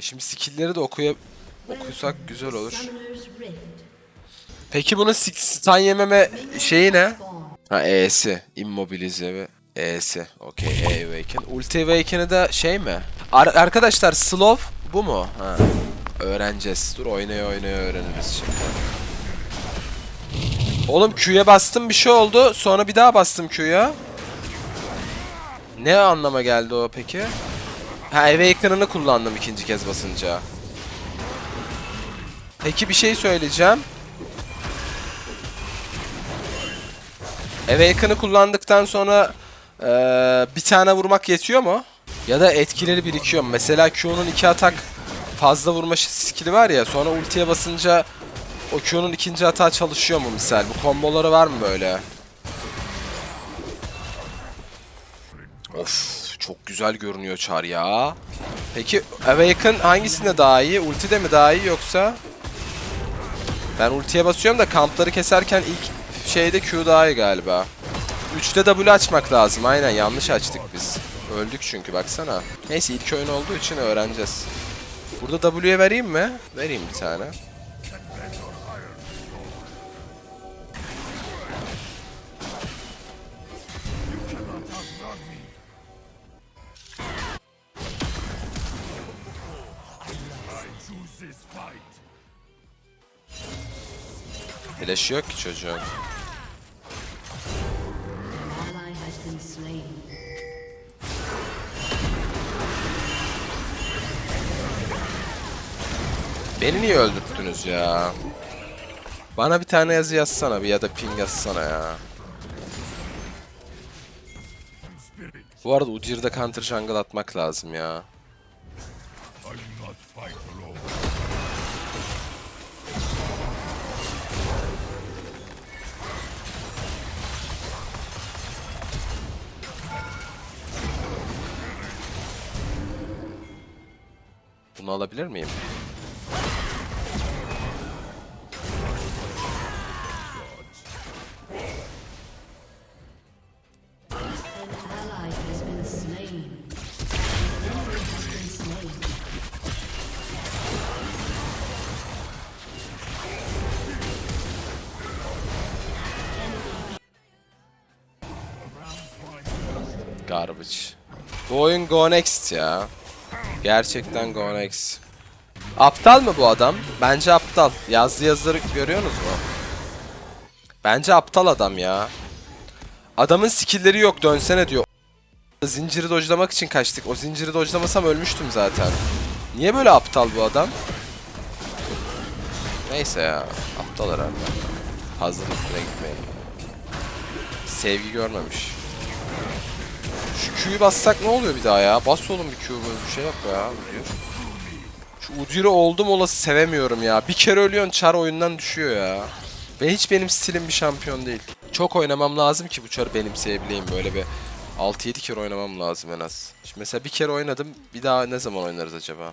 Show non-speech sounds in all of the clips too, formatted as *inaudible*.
Şimdi skill'leri de okuya okusak güzel olur. Peki bunun stun yememe şeyi ne? Ha E'si. Immobilize ve E'si. Okey E Awaken. Ulti Awaken'ı da şey mi? Ar- arkadaşlar slow bu mu? Ha. Öğreneceğiz. Dur oynaya oynaya öğreniriz şimdi. Oğlum Q'ya bastım bir şey oldu. Sonra bir daha bastım Q'ya. Ne anlama geldi o peki? Ha Awaken'ını kullandım ikinci kez basınca. Peki bir şey söyleyeceğim. Awaken'ı kullandıktan sonra eee, bir tane vurmak yetiyor mu? Ya da etkileri birikiyor mu? Mesela Q'nun iki atak fazla vurma skill'i var ya sonra ultiye basınca o Q'nun ikinci hata çalışıyor mu misal? Bu komboları var mı böyle? Of çok güzel görünüyor Char ya. Peki Awaken hangisinde daha iyi? Ulti de mi daha iyi yoksa? Ben ultiye basıyorum da kampları keserken ilk şeyde Q daha iyi galiba. 3'te W açmak lazım. Aynen yanlış açtık biz. Öldük çünkü baksana. Neyse ilk oyun olduğu için öğreneceğiz. Burada W'ye vereyim mi? Vereyim bir tane. Flash yok ki çocuğun. Beni niye öldürttünüz ya? Bana bir tane yazı yazsana bir ya da ping yazsana ya. Bu arada Udyr'da counter jungle atmak lazım ya. Bunu alabilir miyim? Garbage. Oyun Go Next ya. Gerçekten Go Next. Aptal mı bu adam? Bence aptal. Yazdığı yazıları görüyorsunuz mu? Bence aptal adam ya. Adamın skill'leri yok dönsene diyor. Zinciri dojlamak için kaçtık. O zinciri dojlamasam ölmüştüm zaten. Niye böyle aptal bu adam? Neyse ya. Aptal herhalde. Fazla üstüne gitmeyelim. Sevgi görmemiş. Şu Q'yu bassak ne oluyor bir daha ya? Bas oğlum bir Q böyle bir şey yap ya. Udyr. Şu Udyr'ı oldum olası sevemiyorum ya. Bir kere ölüyorsun çar oyundan düşüyor ya. Ve hiç benim stilim bir şampiyon değil. Çok oynamam lazım ki bu çarı benimseyebileyim. Böyle bir 6-7 kere oynamam lazım en az. Şimdi mesela bir kere oynadım. Bir daha ne zaman oynarız acaba?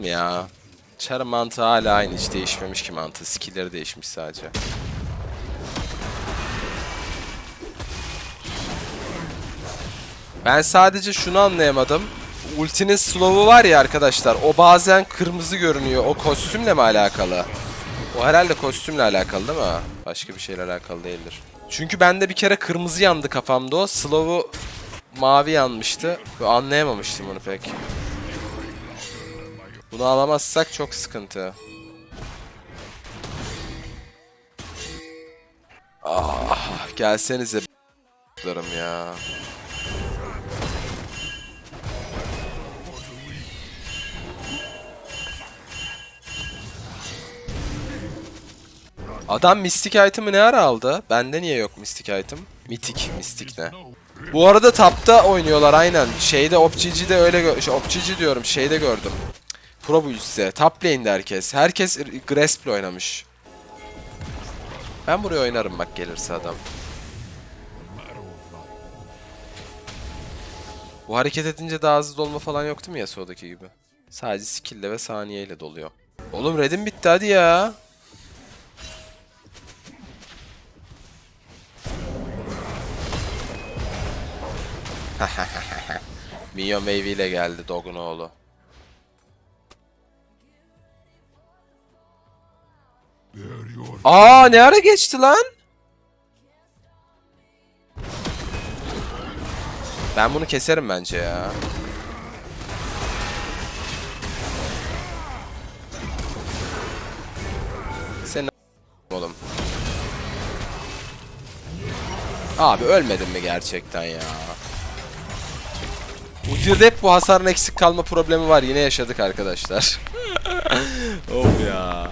Tamam ya. Çarın mantığı hala aynı. Hiç değişmemiş ki mantığı. Skill'leri değişmiş sadece. Ben sadece şunu anlayamadım. Ultinin slow'u var ya arkadaşlar. O bazen kırmızı görünüyor. O kostümle mi alakalı? O herhalde kostümle alakalı değil mi? Başka bir şeyle alakalı değildir. Çünkü bende bir kere kırmızı yandı kafamda o. Slow'u mavi yanmıştı. Ve anlayamamıştım onu pek. Bunu alamazsak çok sıkıntı. Ah, gelsenize b**larım ya. Adam mistik item'ı ne ara aldı? Bende niye yok mistik item? Mitik, mistik ne? Bu arada tapta oynuyorlar aynen. Şeyde OpGG'de öyle şey, OpGG diyorum şeyde gördüm. Pro Bulls'te. Top lane'de herkes. Herkes Grasp'le oynamış. Ben buraya oynarım bak gelirse adam. Bu hareket edince daha hızlı dolma falan yok değil mi Yasuo'daki gibi? Sadece skill'le ve saniyeyle doluyor. Oğlum red'im bitti hadi ya. *laughs* Wave ile geldi Dog'un oğlu. Aa ne ara geçti lan? Ben bunu keserim bence ya. Sen oğlum. Abi ölmedin mi gerçekten ya? Udir'de hep bu hasarın eksik kalma problemi var. Yine yaşadık arkadaşlar. *laughs* of ya.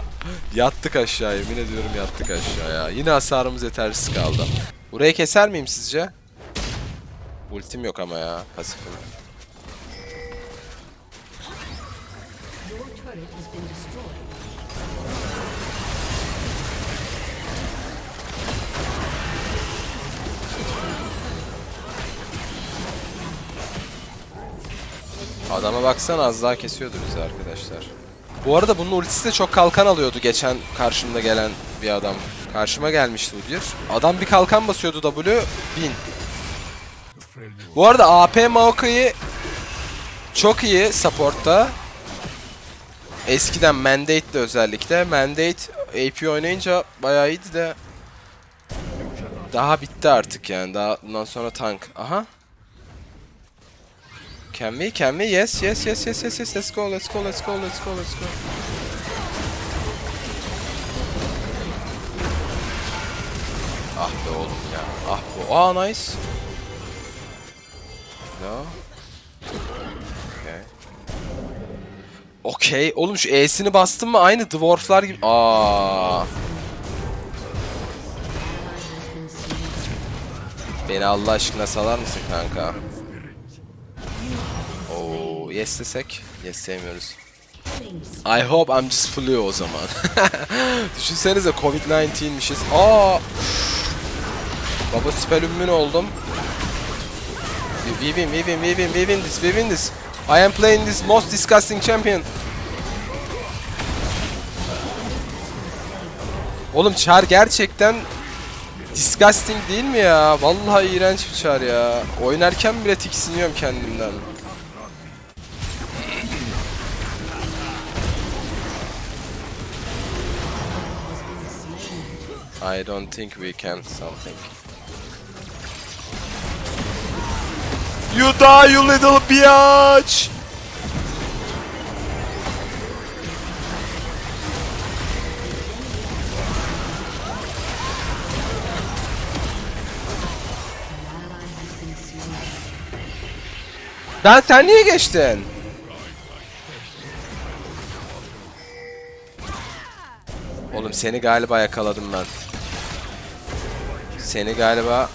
Yattık aşağı yemin ediyorum yattık aşağıya. Yine hasarımız yetersiz kaldı. Burayı keser miyim sizce? Ultim yok ama ya pasifim. Adama baksana az daha kesiyordu bizi arkadaşlar. Bu arada bunun ultisi de çok kalkan alıyordu geçen karşımda gelen bir adam. Karşıma gelmişti Udyr. Adam bir kalkan basıyordu W 1000. Bu arada AP Maokai'yi çok iyi supportta. Eskiden Mandate'de özellikle. Mandate AP oynayınca bayağı iyiydi de daha bitti artık yani. Daha bundan sonra tank. Aha. Can we? Can we? Yes, yes, yes, yes, yes, yes. Let's go, let's go, let's go, let's go, let's go. Ah be oğlum ya. Ah bu. Aa nice. No. Okay. Okey. Oğlum şu E'sini bastım mı aynı dwarflar gibi. Aa. Beni Allah aşkına salar mısın kanka? Yes desek. Yes sevmiyoruz. I hope I'm just flu o zaman. *laughs* Düşünsenize Covid-19'mişiz. Aa! Baba süper ümmin oldum. We win, we win, we win, we win this, we win this. I am playing this most disgusting champion. Oğlum Char gerçekten disgusting değil mi ya? Vallahi iğrenç bir Char ya. Oynarken bile tiksiniyorum kendimden. I don't think we can something. You die, you little biatch! Lan sen niye geçtin? Oğlum seni galiba yakaladım ben. Seni galiba...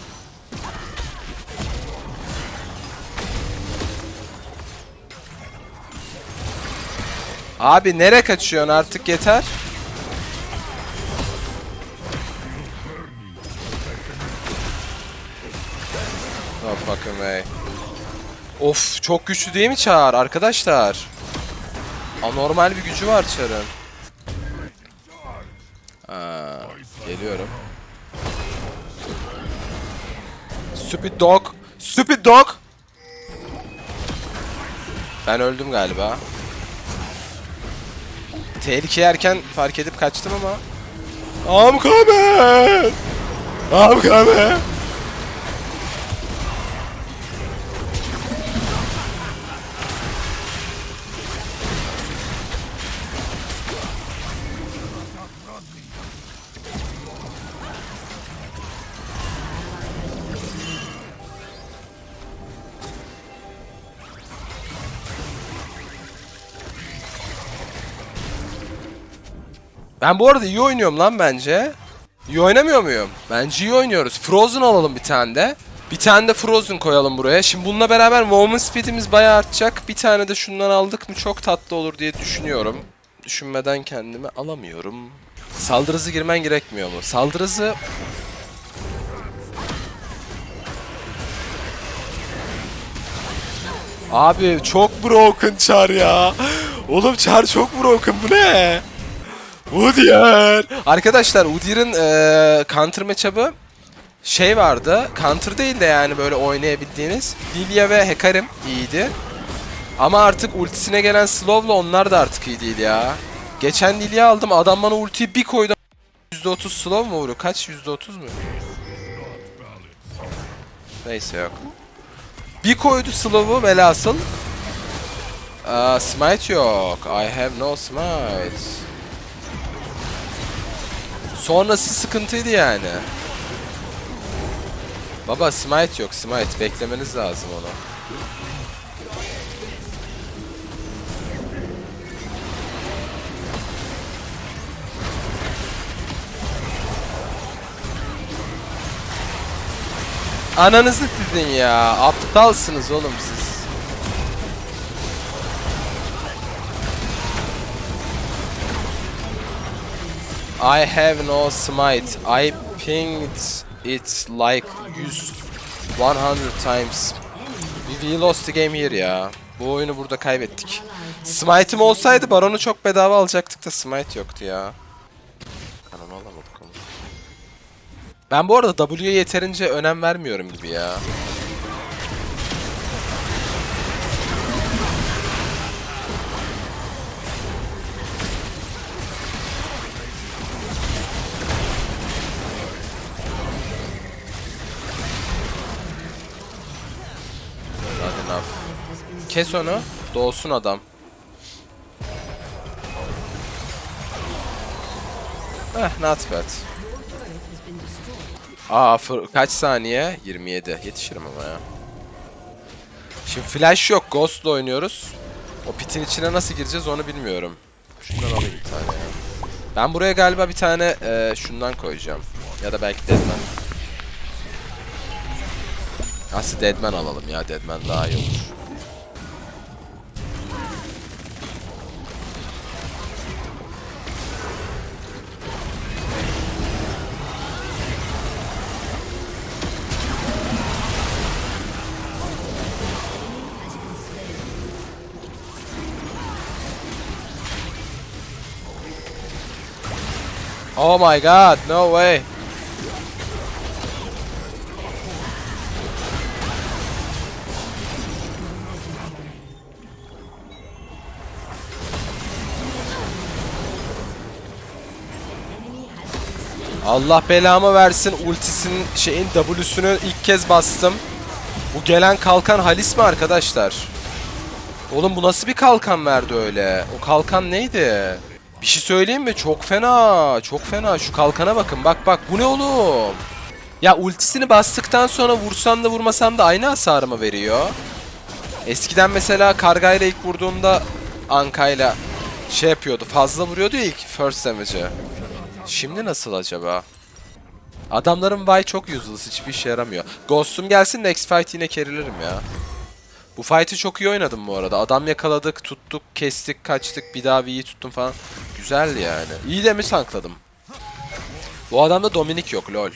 Abi nere kaçıyorsun artık yeter. Oh fucking way. Of çok güçlü değil mi Çağır arkadaşlar? Anormal bir gücü var Çağır'ın. Geliyorum. Stupid dog. Stupid dog. Ben öldüm galiba. Tehlike yerken fark edip kaçtım ama. I'm coming. I'm coming. Ben bu arada iyi oynuyorum lan bence. İyi oynamıyor muyum? Bence iyi oynuyoruz. Frozen alalım bir tane de. Bir tane de Frozen koyalım buraya. Şimdi bununla beraber movement speed'imiz bayağı artacak. Bir tane de şundan aldık mı çok tatlı olur diye düşünüyorum. Düşünmeden kendimi alamıyorum. Saldırı hızı girmen gerekmiyor mu? Saldırı hızı... Abi çok broken Char ya. Oğlum Char çok broken bu ne? Udyr. Arkadaşlar Udyr'ın eee counter matchup'ı şey vardı. Counter değil de yani böyle oynayabildiğiniz. Lilia ve Hecarim iyiydi. Ama artık ultisine gelen Slow'la onlar da artık iyi değil ya. Geçen Lilia aldım. Adam bana ultiyi bir koydu. %30 slow mu vuruyor? Kaç? %30 mu? Neyse yok. Bir koydu slow'u velhasıl. Aa, smite yok. I have no smite. Sonrası sıkıntıydı yani. Baba smite yok smite. Beklemeniz lazım onu. Ananızı sizin ya. Aptalsınız oğlum siz. I have no smite. I pinged it like 100 100 times. We, we lost the game here ya. Bu oyunu burada kaybettik. Smite'im olsaydı Baron'u çok bedava alacaktık da Smite yoktu ya. Kanonu alamadık onu. Ben bu arada W'ye yeterince önem vermiyorum gibi ya. Kes onu. Doğsun adam. Eh, not bad. Aa, kaç saniye? 27. Yetişirim ama ya. Şimdi flash yok. Ghost'la oynuyoruz. O pitin içine nasıl gireceğiz onu bilmiyorum. Şundan alayım bir tane ya. Ben buraya galiba bir tane e, şundan koyacağım. Ya da belki Deadman. Aslında Deadman alalım ya. Deadman daha iyi olur. Oh my god, no way. Allah belamı versin ultisinin şeyin W'sünü ilk kez bastım. Bu gelen kalkan Halis mi arkadaşlar? Oğlum bu nasıl bir kalkan verdi öyle? O kalkan neydi? Bir şey söyleyeyim mi? Çok fena. Çok fena. Şu kalkana bakın. Bak bak. Bu ne oğlum? Ya ultisini bastıktan sonra vursam da vurmasam da aynı hasarı mı veriyor? Eskiden mesela kargayla ilk vurduğunda Anka'yla şey yapıyordu. Fazla vuruyordu ya ilk first damage'ı. Şimdi nasıl acaba? Adamların Vi çok useless. Hiçbir işe yaramıyor. Ghost'um gelsin next fight yine kerilirim ya. Bu fight'ı çok iyi oynadım bu arada. Adam yakaladık, tuttuk, kestik, kaçtık, bir daha V'yi tuttum falan. Güzeldi yani. İyi de mi tankladım? Bu adamda Dominik yok lol.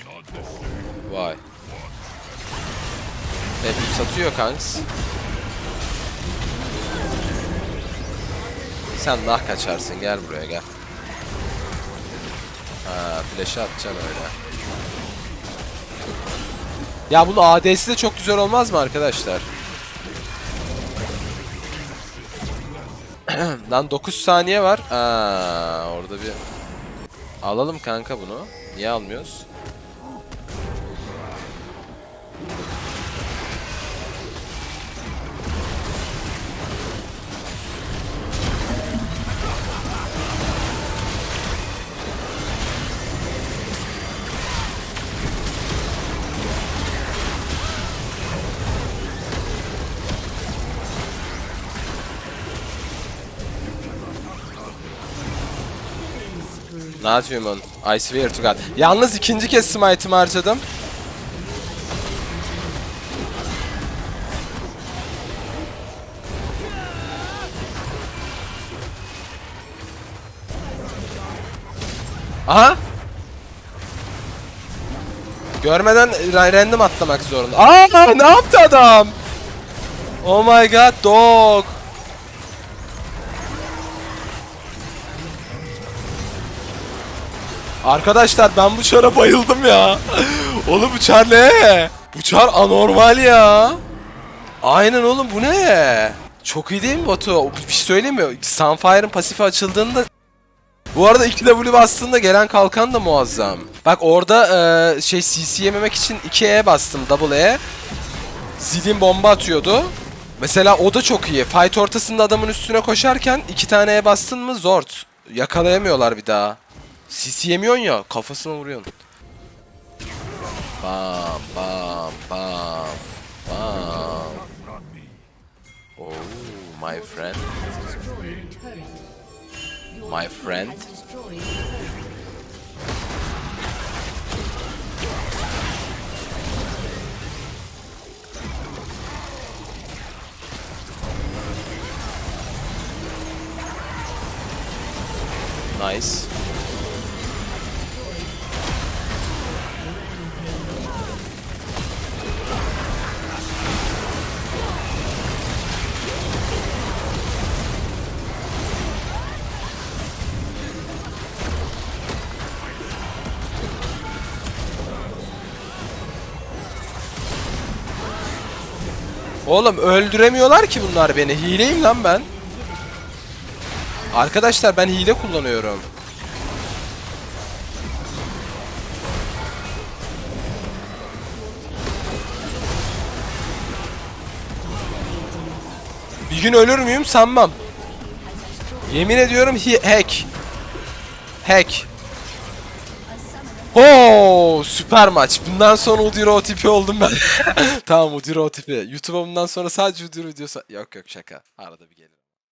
Vay. Evet satıyor kanks. Sen nah kaçarsın gel buraya gel. Ha flash'ı atacaksın öyle. Ya bunun AD'si de çok güzel olmaz mı arkadaşlar? *clears throat* Lan 9 saniye var. Aa, orada bir alalım kanka bunu. Niye almıyoruz? Not human. I swear to god. Yalnız ikinci kez smite'ımı harcadım. Aha! Görmeden random atlamak zorunda. Aa ne yaptı adam? Oh my god dog. Arkadaşlar ben bu çara bayıldım ya. Oğlum bu çar ne? Bu çar anormal ya. Aynen oğlum bu ne? Çok iyi değil mi Batu? Bir şey söyleyeyim mi? Sunfire'ın pasifi açıldığında bu arada 2W bastığında gelen kalkan da muazzam. Bak orada e, şey CC yememek için 2E bastım double E. Zilin bomba atıyordu. Mesela o da çok iyi. Fight ortasında adamın üstüne koşarken iki tane E bastın mı zort. Yakalayamıyorlar bir daha. CC yemiyorsun ya kafasına vuruyorsun. Bam bam bam bam. Oh my friend. My friend. Nice. Oğlum öldüremiyorlar ki bunlar beni. Hileyim lan ben. Arkadaşlar ben hile kullanıyorum. Bir gün ölür müyüm sanmam. Yemin ediyorum hack. Hack. Oo süper maç. Bundan sonra Udiro tipi oldum ben. *laughs* tamam Udiro tipi. YouTube'a bundan sonra sadece Udiro videosu... Yok yok şaka. Arada bir gelin.